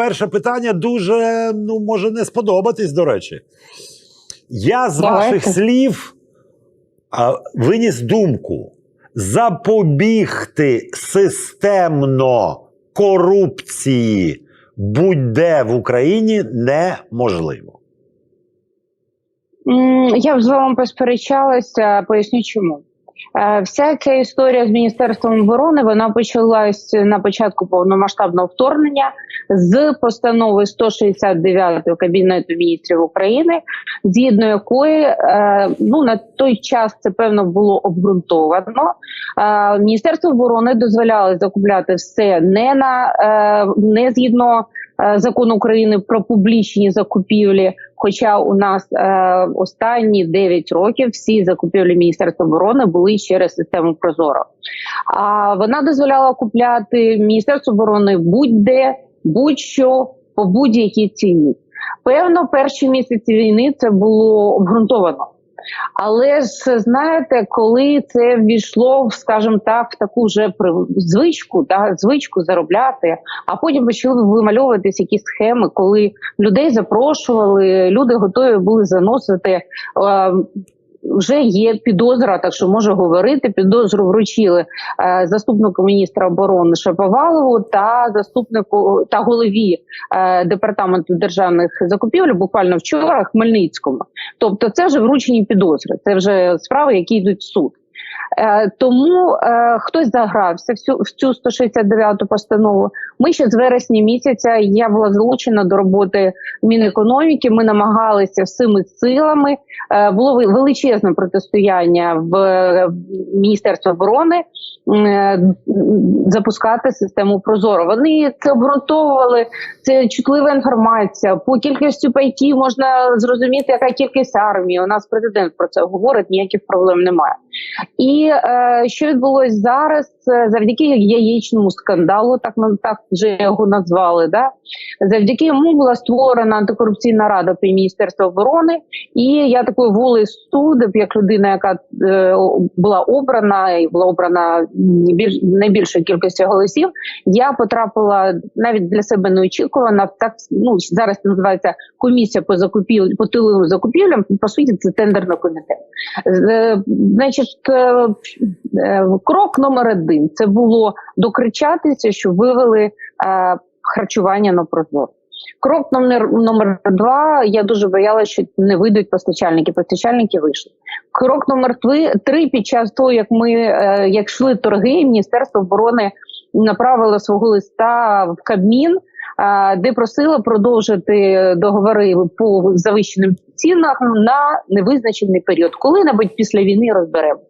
перше питання дуже ну може не сподобатись, до речі. Я з Давайте. ваших слів а, виніс думку запобігти системно корупції будь-де в Україні неможливо. Я б з вами посперечалася, поясню чому. Е, Вся ця історія з Міністерством оборони вона почалась на початку повномасштабного вторгнення з постанови 169 Кабінету міністрів України, згідно якої е, ну на той час це певно було обґрунтовано. Е, Міністерство оборони дозволяло закупляти все не на не згідно е, закону України про публічні закупівлі. Хоча у нас е, останні 9 років всі закупівлі Міністерства оборони були через систему Прозоро. А вона дозволяла купляти Міністерство оборони будь-де, будь-що по будь-якій ціні. Певно, перші місяці війни це було обґрунтовано. Але ж знаєте, коли це ввійшло, скажімо так, в таку вже звичку, да, звичку заробляти, а потім почали вимальовуватись якісь схеми, коли людей запрошували, люди готові були заносити. Е, вже є підозра, так що можу говорити. Підозру вручили е, заступнику міністра оборони Шаповалову та заступнику та голові е, департаменту державних закупівель буквально вчора Хмельницькому. Тобто, це вже вручені підозри, це вже справи, які йдуть в суд. Е, тому е, хтось загрався в цю, в цю 169 постанову. Ми ще з вересня місяця я була залучена до роботи Мінекономіки. Ми намагалися всіми силами. Е, було ве- величезне протистояння в е, Міністерстві оборони е, запускати систему Прозоро. Вони це обґрунтовували. Це чутлива інформація. По кількості пайків можна зрозуміти, яка кількість армії. У нас президент про це говорить. Ніяких проблем немає. І е, що відбулось зараз завдяки яєчному скандалу, так ми так вже його назвали. Да? Завдяки йому була створена антикорупційна рада при міністерстві оборони, і я такою волею суду, як людина, яка е, була обрана і була обрана більш найбільшою кількістю голосів. Я потрапила навіть для себе неочікувано. Так ну зараз це називається комісія по закупівлі по тиловим закупівлям. По суті, це тендерний комітет. Е, Значить, е, е, крок номер один це було докричатися, що вивели е, харчування на прозоро. Крок номер номер два. Я дуже боялася, що не вийдуть постачальники. Постачальники вийшли. Крок номер три, три під час того, як ми е, як йшли торги, Міністерство оборони направило свого листа в Кабмін, е, де просило продовжити договори по завищеним цінах на невизначений період, коли-небудь після війни розберемо.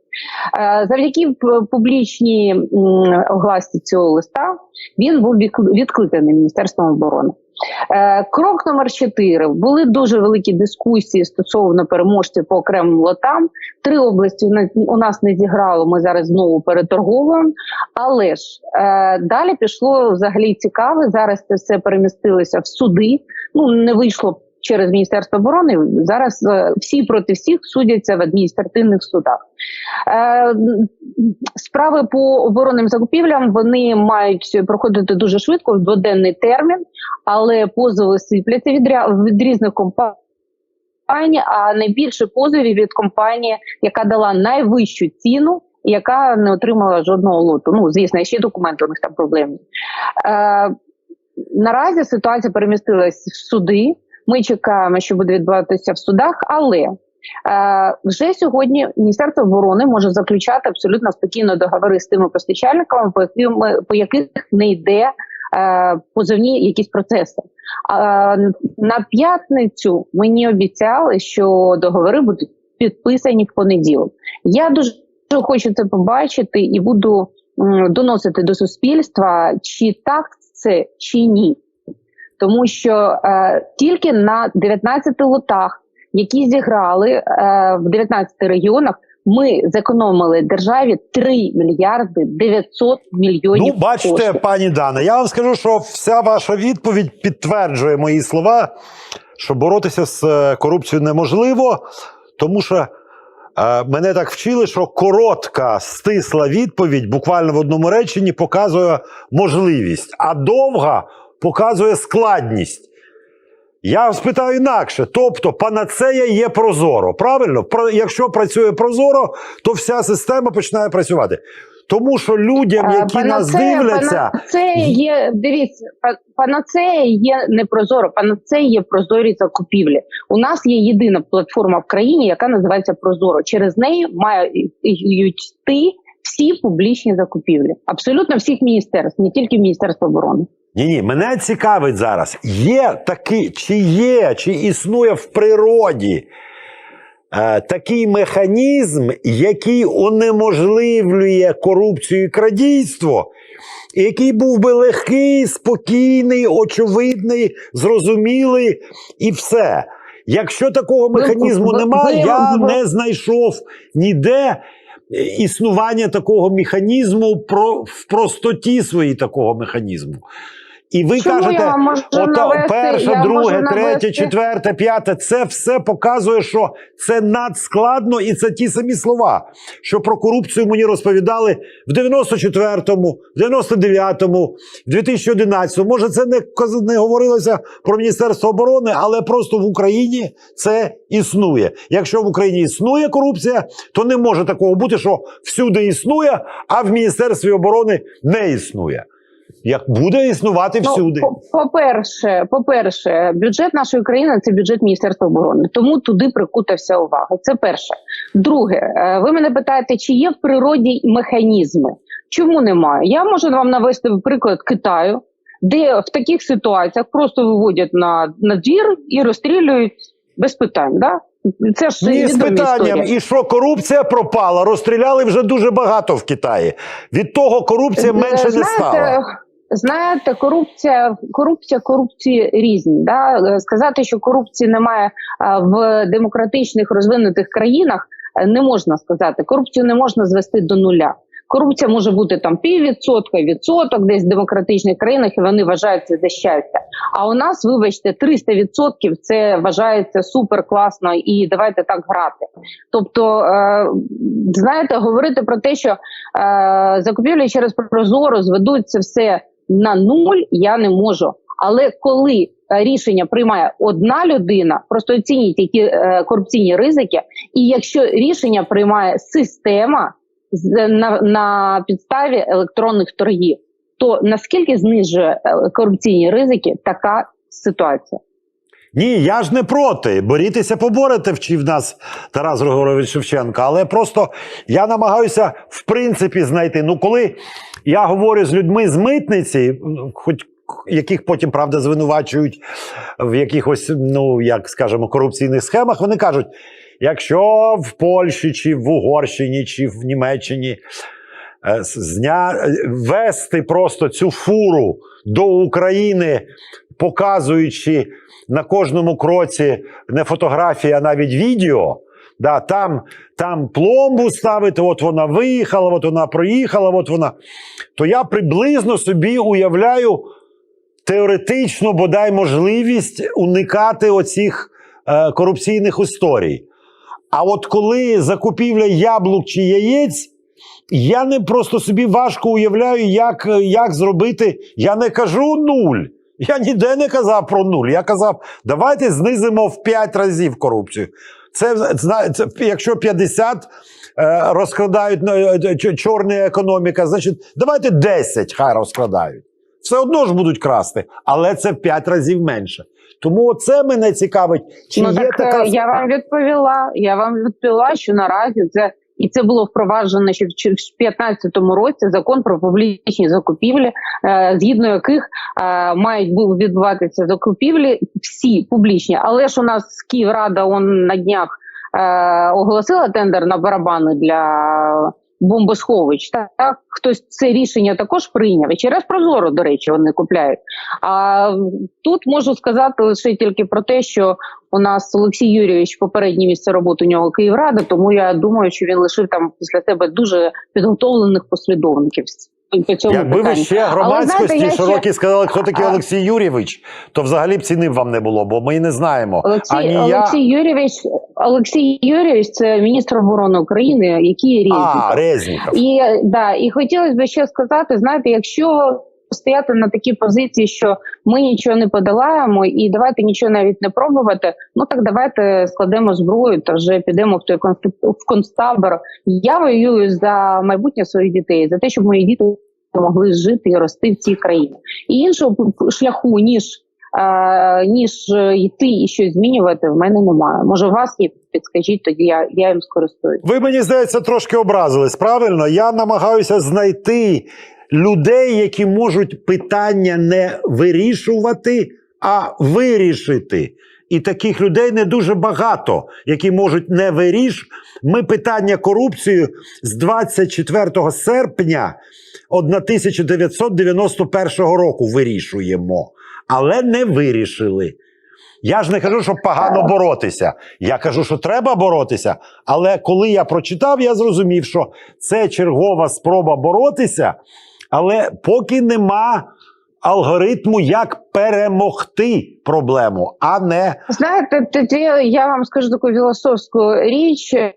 Е, Завдяки публічній м, огласці цього листа він був відкл- відкликаний Міністерством оборони. Е, Крок номер 4. були дуже великі дискусії стосовно переможців по окремим лотам. Три області у нас- не зіграло. Ми зараз знову переторговуємо. Але ж е, далі пішло взагалі цікаве. Зараз це все перемістилося в суди. Ну не вийшло через Міністерство оборони. Зараз е, всі проти всіх судяться в адміністративних судах. Е, Справи по оборонним закупівлям вони мають проходити дуже швидко в дводенний термін, але позови сипляться від, від різних компаній. А найбільше позовів від компанії, яка дала найвищу ціну, яка не отримала жодного лоту. Ну, звісно, ще документи у них там проблемні. Е, наразі ситуація перемістилась в суди. Ми чекаємо, що буде відбуватися в судах, але е, вже сьогодні Міністерство оборони може заключати абсолютно спокійно договори з тими постачальниками, по яким по яких не йде е, позовні якісь процеси. А на п'ятницю мені обіцяли, що договори будуть підписані в понеділок. Я дуже хочу це побачити і буду доносити до суспільства, чи так це, чи ні. Тому що е, тільки на 19 лотах, які зіграли е, в 19 регіонах, ми зекономили державі 3 мільярди 900 мільйонів. Ну, бачите, коштів. пані Дана, я вам скажу, що вся ваша відповідь підтверджує мої слова, що боротися з е, корупцією неможливо, тому що е, мене так вчили, що коротка, стисла відповідь буквально в одному реченні показує можливість, а довга показує складність. Я спитаю інакше. Тобто, панацея є прозоро. Правильно? Про, якщо працює прозоро, то вся система починає працювати. Тому що людям, Е, які нас дивляться, Панацея є, дивіться, па- панацея є не прозоро, панацея є прозорі закупівлі. У нас є єдина платформа в країні, яка називається Прозоро. Через неї мають йти всі публічні закупівлі. Абсолютно всіх міністерств, не тільки Міністерства оборони. Ні, ні, мене цікавить зараз. Є такий, чи є, чи існує в природі е, такий механізм, який унеможливлює корупцію і крадійство, який був би легкий, спокійний, очевидний, зрозумілий і все. Якщо такого механізму немає, я не знайшов ніде існування такого механізму про, в простоті своїй такого механізму. І ви Чому кажете, ото перше, я друге, третє, четверте, п'яте, це все показує, що це надскладно, і це ті самі слова, що про корупцію мені розповідали в 94-му, в 99-му, в 2011-му. Може, це не, не говорилося про Міністерство оборони, але просто в Україні це існує. Якщо в Україні існує корупція, то не може такого бути, що всюди існує, а в Міністерстві оборони не існує. Як буде існувати всюди. Ну, по- по-перше, по-перше, бюджет нашої країни це бюджет Міністерства оборони, тому туди прикута вся увага. Це перше. Друге, е, ви мене питаєте, чи є в природі механізми? Чому немає? Я можу вам навести приклад Китаю, де в таких ситуаціях просто виводять на, на двір і розстрілюють без питань. Да? Це ж Ні, з питанням, історія. і що корупція пропала, розстріляли вже дуже багато в Китаї. Від того корупція менше не стала. Знаєте, корупція, корупція, корупції різні. Да? Е, Сказати, що корупції немає в демократичних розвинутих країнах, е, не можна сказати. Корупцію не можна звести до нуля. Корупція може бути там піввідсотка, відсоток десь в демократичних країнах, і вони вважають це за щастя. А у нас, вибачте, 300% це вважається супер класно, і давайте так грати. Тобто, е, знаєте, говорити про те, що е, закупівлі через прозоро зведуть це все на нуль, я не можу. Але коли е, рішення приймає одна людина, просто оцініть які е, корупційні ризики, і якщо рішення приймає система з- на, на підставі електронних торгів, то наскільки знижує е, корупційні ризики така ситуація? Ні, я ж не проти. Борітеся, поборете, вчив нас Тарас Григорович Шевченко. Але просто я намагаюся в принципі знайти. Ну, коли я говорю з людьми з митниці, хоч яких потім правда звинувачують в якихось, ну як скажемо, корупційних схемах, вони кажуть: якщо в Польщі, чи в Угорщині, чи в Німеччині е, зня... е, вести просто цю фуру до України, показуючи на кожному кроці не фотографія, а навіть відео. Да, там, там пломбу ставити, от вона виїхала, от вона проїхала, от вона. То я приблизно собі уявляю теоретично бодай можливість уникати оцих е, корупційних історій. А от коли закупівля яблук чи яєць, я не просто собі важко уявляю, як, як зробити. Я не кажу нуль. Я ніде не казав про нуль. Я казав, давайте знизимо в 5 разів корупцію. Це, це якщо 50 е, розкрадають е, чорна економіка, значить давайте 10 хай розкрадають. Все одно ж будуть красти, але це в 5 разів менше. Тому це мене цікавить, чи ну є так така е, я вам відповіла. Я вам відповіла, що наразі це і це було впроваджено ще в 2015 році закон про публічні закупівлі, е, згідно яких е, мають були відбуватися закупівлі всі публічні. Але ж у нас Київрада он на днях е, оголосила тендер на барабани для бомбосховищ. Так, так хтось це рішення також прийняв і через Прозоро, до речі, вони купляють. А тут можу сказати лише тільки про те, що у нас Олексій Юрійович попереднє місце роботи у нього Київрада, тому я думаю, що він лишив там після себе дуже підготовлених послідовників по цьому Якби ви ще громадськості я широкі сказали, хто такий А- Олексій Юрійович, то взагалі б ціни б вам не було, бо ми не знаємо. Олексій, Ані я, Олексій Юрійович, Олексій Юрійович це міністр оборони України, який а Резніков. Резніков. І да, і хотілося б ще сказати: знаєте, якщо стояти на такій позиції, що ми нічого не подолаємо, і давайте нічого навіть не пробувати. Ну так давайте складемо зброю та вже підемо в той в концтабор. Я воюю за майбутнє своїх дітей, за те, щоб мої діти могли жити і рости в цій країні. І іншого шляху ніж. Е, ніж е, йти і щось змінювати, в мене немає. Може, у вас є, підскажіть, тоді я, я їм скористуюсь. Ви мені здається трошки образились. Правильно, я намагаюся знайти людей, які можуть питання не вирішувати, а вирішити. І таких людей не дуже багато, які можуть не виріш. Ми питання корупції з 24 серпня 1991 року вирішуємо, але не вирішили. Я ж не кажу, що погано боротися. Я кажу, що треба боротися. Але коли я прочитав, я зрозумів, що це чергова спроба боротися, але поки нема алгоритму, як перемогти проблему, а не Знаєте, тоді я вам скажу таку філософську річ. Е,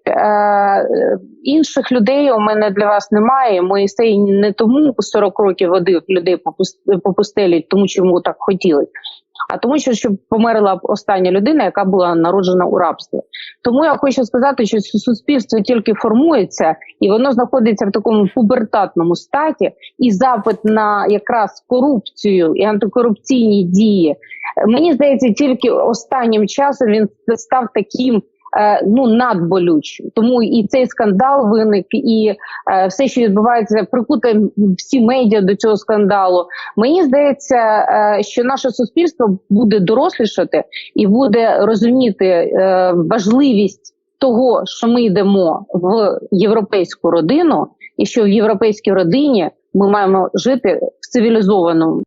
інших людей у мене для вас немає. Моїсей не тому 40 років водив людей по пустелі, тому чому так хотілося. А тому, що щоб померла остання людина, яка була народжена у рабстві. Тому я хочу сказати, що суспільство тільки формується, і воно знаходиться в такому пубертатному статі, і запит на якраз корупцію і антикорупційні дії Мені здається, тільки останнім часом він став таким. Е, Ну, надболючим. Тому і цей скандал виник, і е, все, що відбувається, прикуте всі медіа до цього скандалу. Мені здається, е, що наше суспільство буде дорослішати і буде розуміти важливість того, що ми йдемо в європейську родину, і що в європейській родині ми маємо жити в цивілізованому